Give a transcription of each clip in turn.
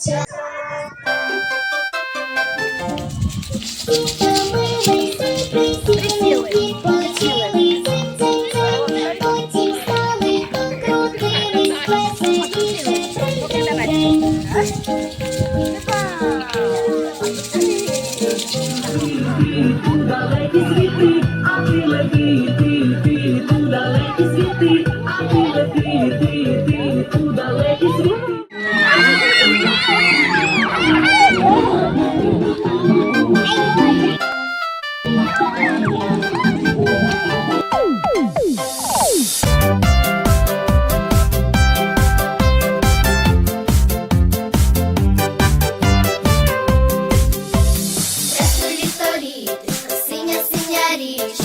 заняття. Далекі світи, а ти лети, ти, ти, у далекі світи, а ти лети, далекі світи. You.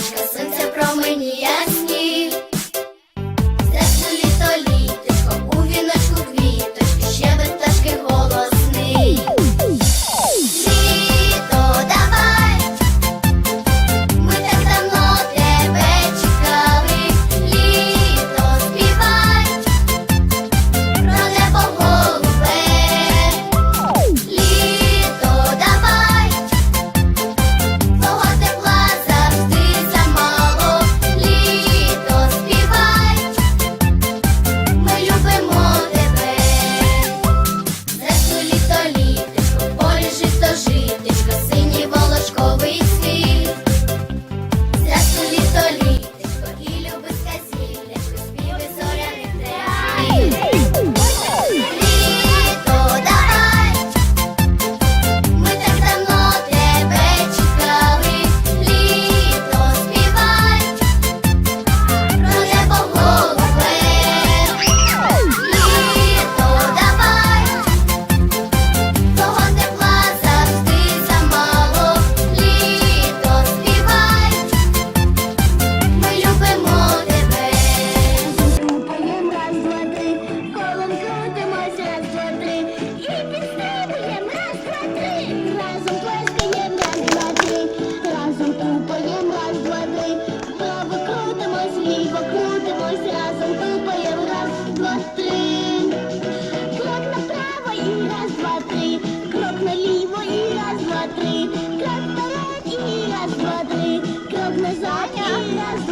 Таня, раз,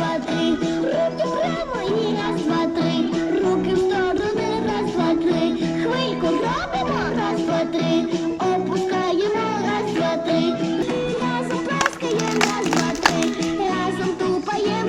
руки вправо і раз, руки в сторони, раз, два, хвильку робимо, раз, два, три, опускаємо, раз, два, три, разом плескаємо, раз, два, три, разом тупаємо.